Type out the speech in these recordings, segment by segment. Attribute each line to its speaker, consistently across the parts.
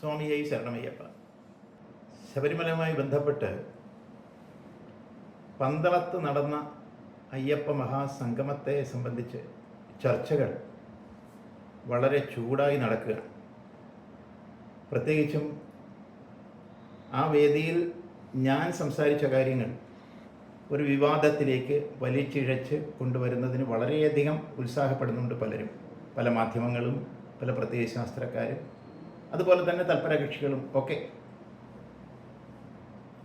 Speaker 1: സ്വാമിയെ ശരണമയ്യപ്പ. ശബരിമലയുമായി ബന്ധപ്പെട്ട് പന്തളത്ത് നടന്ന അയ്യപ്പ മഹാസംഗമത്തെ സംബന്ധിച്ച് ചർച്ചകൾ വളരെ ചൂടായി നടക്കുകയാണ്. പ്രത്യേകിച്ചും ആ വേദിയിൽ ഞാൻ സംസാരിച്ച കാര്യങ്ങൾ ഒരു വിവാദത്തിലേക്ക് വലിച്ചിഴച്ച് കൊണ്ടുവരുന്നതിന് വളരെയധികം ഉത്സാഹപ്പെടുന്നുണ്ട് പലരും. പല മാധ്യമങ്ങളും പല പ്രത്യയശാസ്ത്രക്കാരും അതുപോലെ തന്നെ തൽപര കക്ഷികളും ഒക്കെ.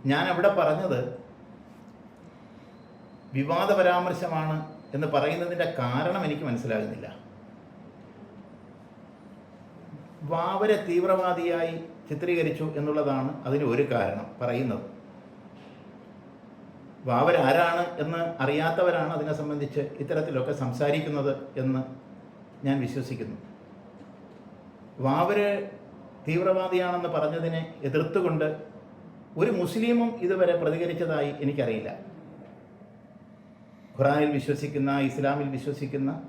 Speaker 1: ഞാൻ അവിടെ പറഞ്ഞത് വിവാദ പരാമർശമാണ് എന്ന് പറയുന്നതിന്റെ കാരണം എനിക്ക് മനസ്സിലാകുന്നില്ല. വാവരെ തീവ്രവാദിയായി ചിത്രീകരിച്ചു എന്നുള്ളതാണ് അതിന് ഒരു കാരണം പറയുന്നത്. ആരാണ് എന്ന് അറിയാത്തവരാണ് അതിനെ സംബന്ധിച്ച് ഇത്തരത്തിലൊക്കെ സംസാരിക്കുന്നത് എന്ന് ഞാൻ വിശ്വസിക്കുന്നു. വാവര് തീവ്രവാദിയാണെന്ന് പറഞ്ഞതിനെ എതിർത്തുകൊണ്ട് ഒരു മുസ്ലിമും ഇതുവരെ പ്രതികരിച്ചതായി എനിക്കറിയില്ല. ഖുറാനിൽ വിശ്വസിക്കുന്ന ഇസ്ലാമിൽ വിശ്വസിക്കുന്ന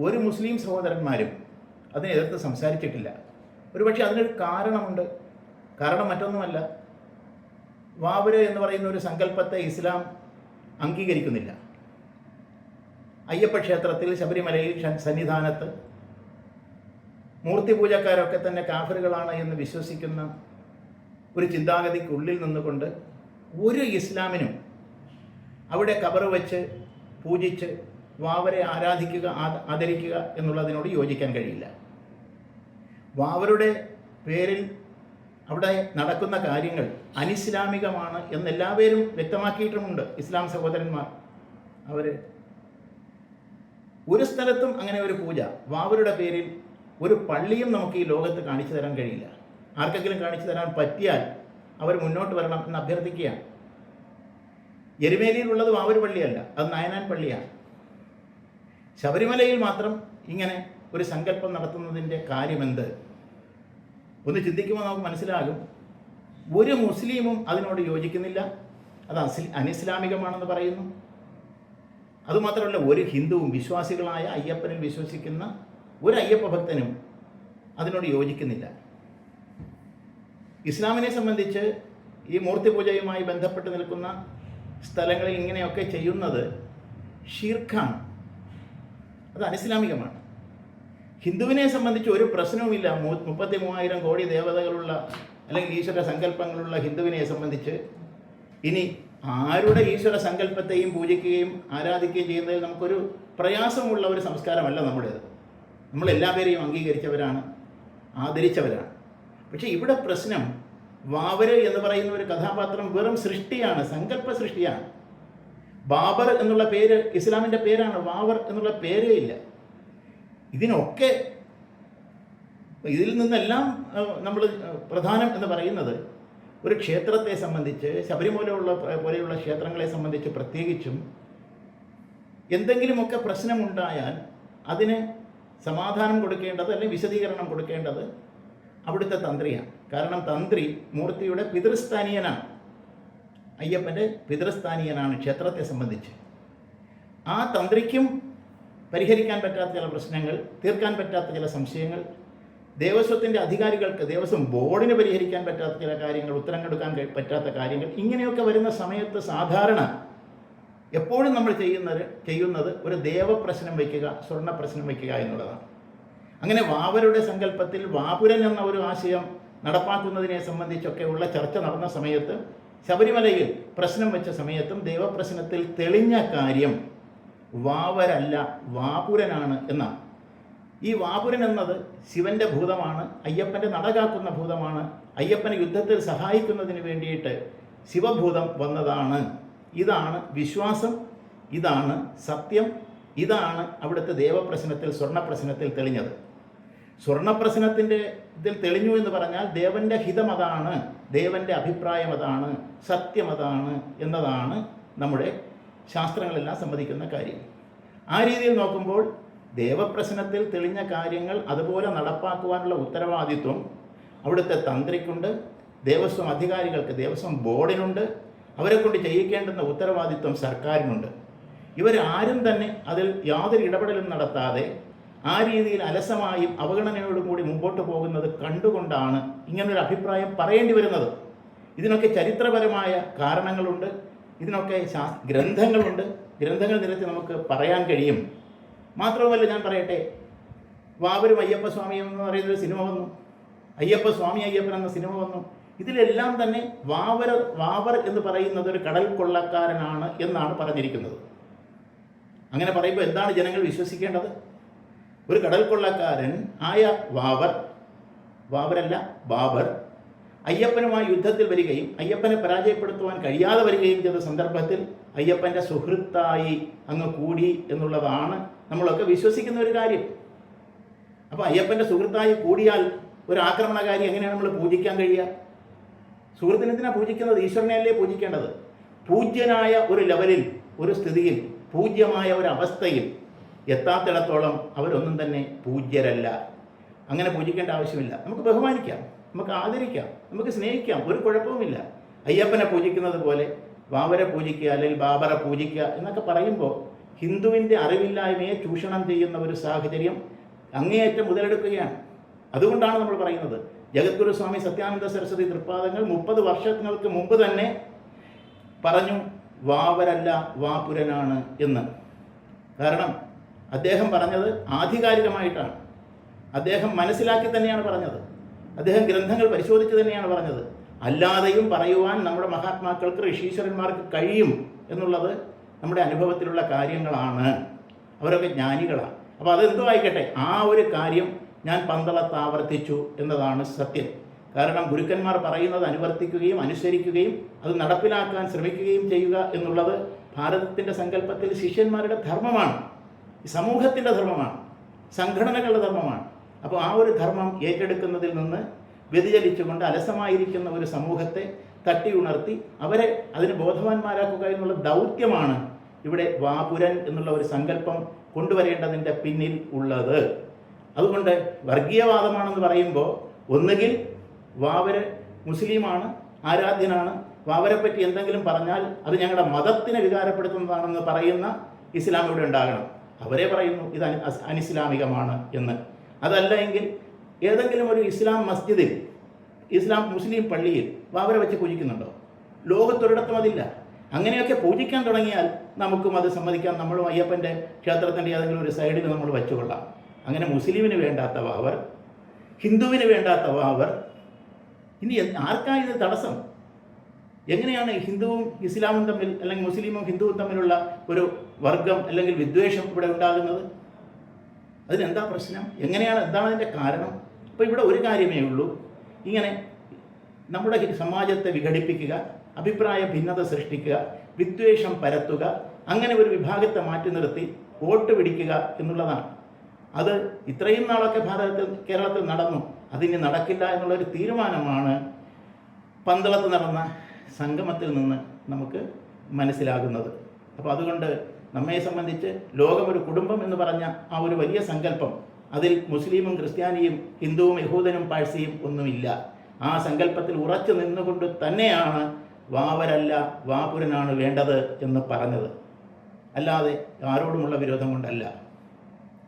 Speaker 1: ഒരു മുസ്ലിം സഹോദരന്മാരും അതിനെ എതിർത്ത് സംസാരിച്ചിട്ടില്ല. ഒരുപക്ഷെ അതിനൊരു കാരണമുണ്ട്. കാരണം മറ്റൊന്നുമല്ല. വാവര് എന്ന് പറയുന്ന ഒരു സങ്കല്പത്തെ ഇസ്ലാം അംഗീകരിക്കുന്നില്ല. അയ്യപ്പ ക്ഷേത്രത്തിൽ ശബരിമലയിൽ സന്നിധാനത്ത് മൂർത്തി പൂജക്കാരൊക്കെ തന്നെ കാഫറുകളാണ് എന്ന് വിശ്വസിക്കുന്ന ഒരു ചിന്താഗതിക്കുള്ളിൽ നിന്നുകൊണ്ട് ഒരു ഇസ്ലാമിനും അവിടെ കബറ് വെച്ച് പൂജിച്ച് വാവരെ ആരാധിക്കുക ആദരിക്കുക എന്നുള്ളതിനോട് യോജിക്കാൻ കഴിയില്ല. വാവരുടെ പേരിൽ അവിടെ നടക്കുന്ന കാര്യങ്ങൾ അനിസ്ലാമികമാണ് എന്ന് എല്ലാവരും വ്യക്തമാക്കിയിട്ടുമുണ്ട്. ഇസ്ലാം സഹോദരന്മാർ അവർ ഒരു സ്ഥലത്തും അങ്ങനെ ഒരു പൂജ വാവരുടെ പേരിൽ ഒരു പള്ളിയും നമുക്ക് ഈ ലോകത്ത് കാണിച്ചു തരാൻ കഴിയില്ല. ആർക്കെങ്കിലും കാണിച്ചു തരാൻ പറ്റിയാൽ അവർ മുന്നോട്ട് വരണം എന്ന് അഭ്യർത്ഥിക്കുകയാണ്. എരുമേലിയിലുള്ളത് വാവൂർ പള്ളിയല്ല അത് നയനാൻ പള്ളിയാണ്. ശബരിമലയിൽ മാത്രം ഇങ്ങനെ ഒരു സങ്കല്പം നടത്തുന്നതിന്റെ കാര്യമെന്ത്? ഒന്ന് ചിന്തിക്കുമ്പോൾ നമുക്ക് മനസ്സിലാകും. ഒരു മുസ്ലിമും അതിനോട് യോജിക്കുന്നില്ല. അത് അസിൽ അനിസ്ലാമികമാണെന്ന് പറയുന്നു. അതുമാത്രമല്ല ഒരു ഹിന്ദുവും വിശ്വാസികളായ അയ്യപ്പനിൽ വിശ്വസിക്കുന്ന ഒരു അയ്യപ്പ ഭക്തനും അതിനോട് യോജിക്കുന്നില്ല. ഇസ്ലാമിനെ സംബന്ധിച്ച് ഈ മൂർത്തി പൂജയുമായി ബന്ധപ്പെട്ട് നിൽക്കുന്ന സ്ഥലങ്ങളിൽ ഇങ്ങനെയൊക്കെ ചെയ്യുന്നത് ഷീർഖാണ് അത് അനിസ്ലാമികമാണ്. ഹിന്ദുവിനെ സംബന്ധിച്ച് ഒരു പ്രശ്നവുമില്ല. മുപ്പത്തി മൂവായിരം കോടി ദേവതകളുള്ള അല്ലെങ്കിൽ ഈശ്വര സങ്കല്പങ്ങളുള്ള ഹിന്ദുവിനെ സംബന്ധിച്ച് ഇനി ആരുടെ ഈശ്വര സങ്കല്പത്തെയും പൂജിക്കുകയും ആരാധിക്കുകയും ചെയ്യുന്നതിൽ നമുക്കൊരു പ്രയാസമുള്ള ഒരു സംസ്കാരമല്ല നമ്മുടേത്. നമ്മൾ എല്ലാവരെയും അംഗീകരിച്ചവരാണ് ആദരിച്ചവരാണ്. പക്ഷേ ഇവിടെ പ്രശ്നം വാവര് എന്ന് പറയുന്ന ഒരു കഥാപാത്രം വെറും സൃഷ്ടിയാണ് സങ്കല്പ സൃഷ്ടിയാണ് ബാബർ എന്നുള്ള പേര് ഇസ്ലാമിന്റെ പേരാണ് വാവർ എന്നുള്ള പേരേ ഇല്ല. ഇതിനൊക്കെ ഇതിൽ നിന്നെല്ലാം നമ്മൾ പ്രധാനം എന്ന് പറയുന്നത് ഒരു ക്ഷേത്രത്തെ സംബന്ധിച്ച് ശബരിമലയുള്ള പോലെയുള്ള ക്ഷേത്രങ്ങളെ സംബന്ധിച്ച് പ്രത്യേകിച്ചും എന്തെങ്കിലുമൊക്കെ പ്രശ്നമുണ്ടായാൽ അതിന് സമാധാനം കൊടുക്കേണ്ടത് അല്ലെങ്കിൽ വിശദീകരണം കൊടുക്കേണ്ടത് അവിടുത്തെ തന്ത്രിയാണ്. കാരണം തന്ത്രി മൂർത്തിയുടെ പിതൃസ്ഥാനീയനാണ്. അയ്യപ്പന്റെ പിതൃസ്ഥാനീയനാണ് ക്ഷേത്രത്തെ സംബന്ധിച്ച്. ആ തന്ത്രിക്കും പരിഹരിക്കാൻ പറ്റാത്ത ചില പ്രശ്നങ്ങൾ തീർക്കാൻ പറ്റാത്ത ചില സംശയങ്ങൾ ദേവസ്വത്തിന്റെ അധികാരികൾക്ക് ദേവസ്വം ബോർഡിന് പരിഹരിക്കാൻ പറ്റാത്ത ചില കാര്യങ്ങൾ ഉത്തരം കൊടുക്കാൻ പറ്റാത്ത കാര്യങ്ങൾ ഇങ്ങനെയൊക്കെ വരുന്ന സമയത്ത് സാധാരണ എപ്പോഴും നമ്മൾ ചെയ്യുന്നത് ചെയ്യുന്നത് ഒരു ദേവപ്രശ്നം വയ്ക്കുക സ്വർണ പ്രശ്നം വയ്ക്കുക എന്നുള്ളതാണ്. അങ്ങനെ വാവരുടെ സങ്കല്പത്തിൽ വാപുരൻ എന്ന ഒരു ആശയം നടപ്പാക്കുന്നതിനെ സംബന്ധിച്ചൊക്കെ ഉള്ള ചർച്ച നടന്ന സമയത്ത് ശബരിമലയിൽ പ്രശ്നം വെച്ച സമയത്തും ദേവപ്രശ്നത്തിൽ തെളിഞ്ഞ കാര്യം വാവരല്ല വാപുരനാണ് എന്നാണ്. ഈ വാപുരൻ എന്നത് ശിവന്റെ ഭൂതമാണ് അയ്യപ്പന്റെ നടകാക്കുന്ന ഭൂതമാണ് അയ്യപ്പനെ യുദ്ധത്തിൽ സഹായിക്കുന്നതിന് വേണ്ടിയിട്ട് ശിവഭൂതം വന്നതാണ്. ഇതാണ് വിശ്വാസം ഇതാണ് സത്യം ഇതാണ് അവിടുത്തെ ദേവപ്രശ്നത്തിൽ സ്വർണപ്രശ്നത്തിൽ തെളിഞ്ഞത്. സ്വർണപ്രശ്നത്തിന്റെ ഇതിൽ തെളിഞ്ഞു എന്ന് പറഞ്ഞാൽ ദേവന്റെ ഹിതം അതാണ് ദേവന്റെ അഭിപ്രായം അതാണ് സത്യം അതാണ് എന്നതാണ് നമ്മുടെ ശാസ്ത്രങ്ങളെല്ലാം സമ്മതിക്കുന്ന കാര്യം. ആ രീതിയിൽ നോക്കുമ്പോൾ ദേവപ്രശ്നത്തിൽ തെളിഞ്ഞ കാര്യങ്ങൾ അതുപോലെ നടപ്പാക്കുവാനുള്ള ഉത്തരവാദിത്വം അവിടുത്തെ തന്ത്രിക്കുണ്ട് ദേവസ്വം അധികാരികൾക്ക് ദേവസ്വം ബോർഡിനുണ്ട് അവരെ കൊണ്ട് ചെയ്യിക്കേണ്ടുന്ന ഉത്തരവാദിത്വം സർക്കാരിനുണ്ട്. ഇവരാരും തന്നെ അതിൽ യാതൊരു ഇടപെടലും നടത്താതെ ആ രീതിയിൽ അലസമായും അവഗണനയോടും കൂടി മുമ്പോട്ട് പോകുന്നത് കണ്ടുകൊണ്ടാണ് ഇങ്ങനൊരു അഭിപ്രായം പറയേണ്ടി വരുന്നത്. ഇതിനൊക്കെ ചരിത്രപരമായ കാരണങ്ങളുണ്ട്. ഇതിനൊക്കെ ശാ ഗ്രന്ഥങ്ങളുണ്ട്. ഗ്രന്ഥങ്ങൾ നിരത്തി നമുക്ക് പറയാൻ കഴിയും. മാത്രവുമല്ല ഞാൻ പറയട്ടെ വാവരും അയ്യപ്പസ്വാമി എന്ന് പറയുന്നൊരു സിനിമ വന്നു. അയ്യപ്പ സ്വാമി അയ്യപ്പൻ എന്ന സിനിമ വന്നു. ഇതിലെല്ലാം തന്നെ വാവർ വാവർ എന്ന് പറയുന്നത് ഒരു കടൽ കൊള്ളക്കാരനാണ് എന്നാണ് പറഞ്ഞിരിക്കുന്നത്. അങ്ങനെ പറയുമ്പോൾ എന്താണ് ജനങ്ങൾ വിശ്വസിക്കേണ്ടത്? ഒരു കടൽ കൊള്ളക്കാരൻ ആയ വാവർ വാവരല്ല ബാബർ അയ്യപ്പനുമായി യുദ്ധത്തിൽ വരികയും അയ്യപ്പനെ പരാജയപ്പെടുത്തുവാൻ കഴിയാതെ വരികയും ചെയ്ത സന്ദർഭത്തിൽ അയ്യപ്പന്റെ സുഹൃത്തായി അങ്ങ് കൂടി എന്നുള്ളതാണ് നമ്മളൊക്കെ വിശ്വസിക്കുന്ന ഒരു കാര്യം. അപ്പോൾ അയ്യപ്പന്റെ സുഹൃത്തായി കൂടിയാൽ ഒരു ആക്രമണകാരി എങ്ങനെയാണ് നമ്മൾ പൂജിക്കാൻ കഴിയുക? സുഹൃത്തിനെന്തിനാണ് പൂജിക്കുന്നത് ഈശ്വരനെയല്ലേ പൂജിക്കേണ്ടത്? പൂജ്യനായ ഒരു ലെവലിൽ ഒരു സ്ഥിതിയിൽ പൂജ്യമായ ഒരു അവസ്ഥയിൽ എത്താത്തിടത്തോളം അവരൊന്നും തന്നെ പൂജ്യരല്ല. അങ്ങനെ പൂജിക്കേണ്ട ആവശ്യമില്ല. നമുക്ക് ബഹുമാനിക്കാം നമുക്ക് ആദരിക്കാം നമുക്ക് സ്നേഹിക്കാം ഒരു കുഴപ്പവുമില്ല. അയ്യപ്പനെ പൂജിക്കുന്നത് പോലെ ബാബരെ പൂജിക്കുക അല്ലെങ്കിൽ ബാബറെ പൂജിക്കുക എന്നൊക്കെ പറയുമ്പോൾ ഹിന്ദുവിന്റെ അറിവില്ലായ്മയെ ചൂഷണം ചെയ്യുന്ന ഒരു സാഹചര്യം അങ്ങേയറ്റം മുതലെടുക്കുകയാണ്. അതുകൊണ്ടാണ് നമ്മൾ പറയുന്നത് ജഗദ്ഗുരു സ്വാമി സത്യാനന്ദ സരസ്വതി തൃപ്പാദങ്ങൾ മുപ്പത് വർഷങ്ങൾക്ക് മുമ്പ് തന്നെ പറഞ്ഞു വാവരല്ല വാപുരനാണ് എന്ന്. കാരണം അദ്ദേഹം പറഞ്ഞത് ആധികാരികമായിട്ടാണ്. അദ്ദേഹം മനസ്സിലാക്കി തന്നെയാണ് പറഞ്ഞത്. അദ്ദേഹം ഗ്രന്ഥങ്ങൾ പരിശോധിച്ച് തന്നെയാണ് പറഞ്ഞത്. അല്ലാതെയും പറയുവാൻ നമ്മുടെ മഹാത്മാക്കൾക്ക് ഋഷീശ്വരന്മാർക്ക് കഴിയും എന്നുള്ളത് നമ്മുടെ അനുഭവത്തിലുള്ള കാര്യങ്ങളാണ്. അവരൊക്കെ ജ്ഞാനികളാണ്. അപ്പോൾ അതെന്തോ ആയിക്കട്ടെ ആ ഒരു കാര്യം ഞാൻ പന്തളത്ത് ആവർത്തിച്ചു എന്നതാണ് സത്യം. കാരണം ഗുരുക്കന്മാർ പറയുന്നത് അനുവർത്തിക്കുകയും അനുസരിക്കുകയും അത് നടപ്പിലാക്കാൻ ശ്രമിക്കുകയും ചെയ്യുക എന്നുള്ളത് ഭാരതത്തിന്റെ സങ്കല്പത്തിൽ ശിഷ്യന്മാരുടെ ധർമ്മമാണ്. സമൂഹത്തിന്റെ ധർമ്മമാണ്. സംഘടനകളുടെ ധർമ്മമാണ്. അപ്പോൾ ആ ഒരു ധർമ്മം ഏറ്റെടുക്കുന്നതിൽ നിന്ന് വ്യതിചലിച്ചുകൊണ്ട് അലസമായിരിക്കുന്ന ഒരു സമൂഹത്തെ തട്ടി ഉണർത്തി അവരെ അതിന് ബോധവാന്മാരാക്കുക എന്നുള്ള ദൗത്യമാണ് ഇവിടെ വാപുരൻ എന്നുള്ള ഒരു സങ്കല്പം കൊണ്ടുവരേണ്ടതിന്റെ പിന്നിൽ ഉള്ളത്. അതുകൊണ്ട് വർഗീയവാദമാണെന്ന് പറയുമ്പോൾ ഒന്നുകിൽ വാവര് മുസ്ലിമാണ് ആരാധ്യനാണ് വാവരെ പറ്റി എന്തെങ്കിലും പറഞ്ഞാൽ അത് ഞങ്ങളുടെ മതത്തിനെ വികാരപ്പെടുത്തുന്നതാണെന്ന് പറയുന്ന ഇസ്ലാം ഇവിടെ ഉണ്ടാകണം. അവരെ പറയുന്നു ഇത് അനിസ്ലാമികമാണ് എന്ന്. അതല്ല എങ്കിൽ ഏതെങ്കിലും ഒരു ഇസ്ലാം മസ്ജിദിൽ ഇസ്ലാം മുസ്ലിം പള്ളിയിൽ വാവരെ വെച്ച് പൂജിക്കുന്നുണ്ടോ? ലോകത്തൊരിടത്തും അതില്ല. അങ്ങനെയൊക്കെ പൂജിക്കാൻ തുടങ്ങിയാൽ നമുക്കും അത് സമ്മതിക്കാം. നമ്മളും അയ്യപ്പന്റെ ക്ഷേത്രത്തിന്റെ ഏതെങ്കിലും ഒരു സൈഡിൽ നമ്മൾ വെച്ചുകൊള്ളാം. അങ്ങനെ മുസ്ലിമിന് വേണ്ടാത്ത വാവർ ഹിന്ദുവിന് വേണ്ടാത്ത വാവർ ഇനി ആർക്കാണ് ആർക്കാ ഇത് തടസ്സം? എങ്ങനെയാണ് ഹിന്ദുവും ഇസ്ലാമും തമ്മിൽ അല്ലെങ്കിൽ മുസ്ലിമും ഹിന്ദുവും തമ്മിലുള്ള ഒരു വർഗം അല്ലെങ്കിൽ വിദ്വേഷം ഇവിടെ ഉണ്ടാകുന്നത്? അതിനെന്താ പ്രശ്നം? എങ്ങനെയാണ് എന്താണ് അതിന്റെ കാരണം? അപ്പോൾ ഇവിടെ ഒരു കാര്യമേ ഉള്ളൂ. ഇങ്ങനെ നമ്മുടെ സമാജത്തെ വിഘടിപ്പിക്കുക അഭിപ്രായ ഭിന്നത സൃഷ്ടിക്കുക വിദ്വേഷം പരത്തുക അങ്ങനെ ഒരു വിഭാഗത്തെ മാറ്റി നിർത്തി വോട്ട് പിടിക്കുക എന്നുള്ളതാണ്. അത് ഇത്രയും നാളൊക്കെ ഭാരതത്തിൽ കേരളത്തിൽ നടന്നു. അതിനി നടക്കില്ല എന്നുള്ളൊരു തീരുമാനമാണ് പന്തളത്ത് നടന്ന സംഗമത്തിൽ നിന്ന് നമുക്ക് മനസ്സിലാകുന്നത്. അപ്പോൾ അതുകൊണ്ട് നമ്മെ സംബന്ധിച്ച് ലോകം ഒരു കുടുംബം എന്ന് പറഞ്ഞ ആ ഒരു വലിയ സങ്കല്പം അതിൽ മുസ്ലിമും ക്രിസ്ത്യാനിയും ഹിന്ദുവും യഹൂദനും പാഴ്സിയും ഒന്നുമില്ല. ആ സങ്കല്പത്തിൽ ഉറച്ചു നിന്നുകൊണ്ട് തന്നെയാണ് വാവരല്ല വാപുരനാണ് വേണ്ടത് എന്ന് പറഞ്ഞത്. അല്ലാതെ ആരോടുമുള്ള വിരോധം കൊണ്ടല്ല.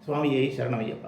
Speaker 1: സ്വാമിയെ ശരണമയ്യപ്പ